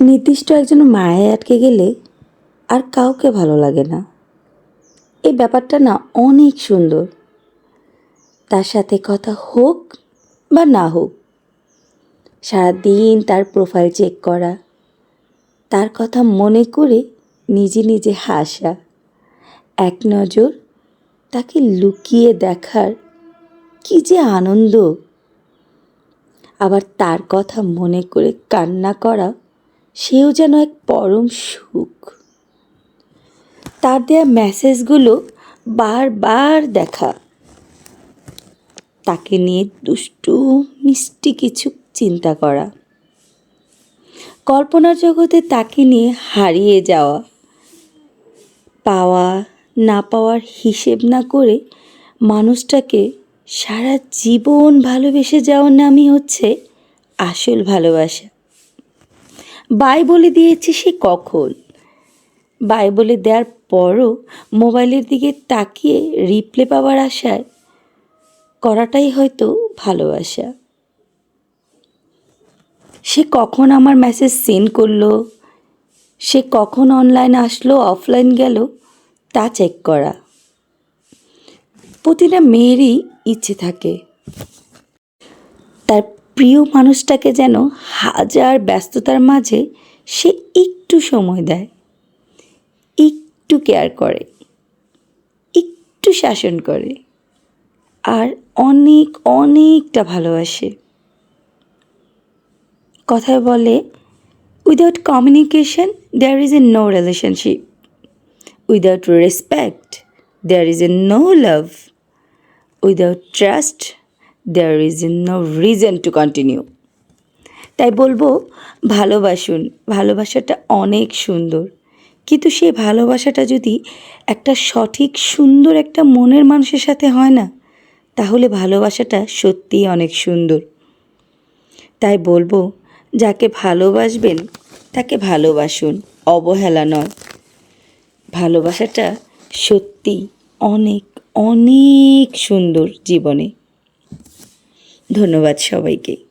নির্দিষ্ট একজন মায়ে আটকে গেলে আর কাউকে ভালো লাগে না। এই ব্যাপারটা না অনেক সুন্দর। তার সাথে কথা হোক বা না হোক, সারাদিন তার প্রোফাইল চেক করা, তার কথা মনে করে নিজে নিজে হাসা, এক নজর তাকে লুকিয়ে দেখার কি যে আনন্দ। আবার তার কথা মনে করে কান্না করা সেও যেন এক পরম সুখ। তার দেয়া মেসেজগুলো বারবার দেখা। তাকে নিয়ে দুষ্টু, মিষ্টি কিছু চিন্তা করা। কল্পনার জগতে তাকে নিয়ে হারিয়ে যাওয়া। পাওয়া, না পাওয়ার হিসেব না করে মানুষটাকে সারা জীবন ভালোবেসে যাওয়ার নামই হচ্ছে আসল ভালোবাসা। বাই বলে দিয়েছি সে কখন? বাই বলে দেওয়ার পরও মোবাইলের দিকে তাকিয়ে রিপ্লে পাওয়ার আশায় করাটাই হয়তো ভালোবাসা। সে কখন আমার মেসেজ সেন্ড করল? সে কখন অনলাইন আসলো অফলাইন গেল, তা চেক করা। প্রতিটা মেয়েরই ইচ্ছে থাকে। তার প্রিয় মানুষটাকে যেন হাজার ব্যস্ততার মাঝে সে একটু সময় দেয়, একটু কেয়ার করে, একটু শাসন করে, আর অনেক, অনেকটা ভালোবাসে। কথায় বলে without communication there is a no relationship without respect there is a no love without trust there is a no reason to continue তাই বলব, ভালোবাসুন। ভালোবাসাটা অনেক সুন্দর। কিন্তু সেই ভালোবাসাটা যদি একটা সঠিক, সুন্দর একটা মনের মানুষের সাথে হয় না, তাহলে ভালোবাসাটা সত্যিই অনেক সুন্দর। তাই বলব, যাকে ভালোবাসবেন, তাকে ভালোবাসুন। অবহেলা নয়। ভালোবাসাটা সত্যি অনেক অনেক সুন্দর জীবনে। ধন্যবাদ সবাইকে।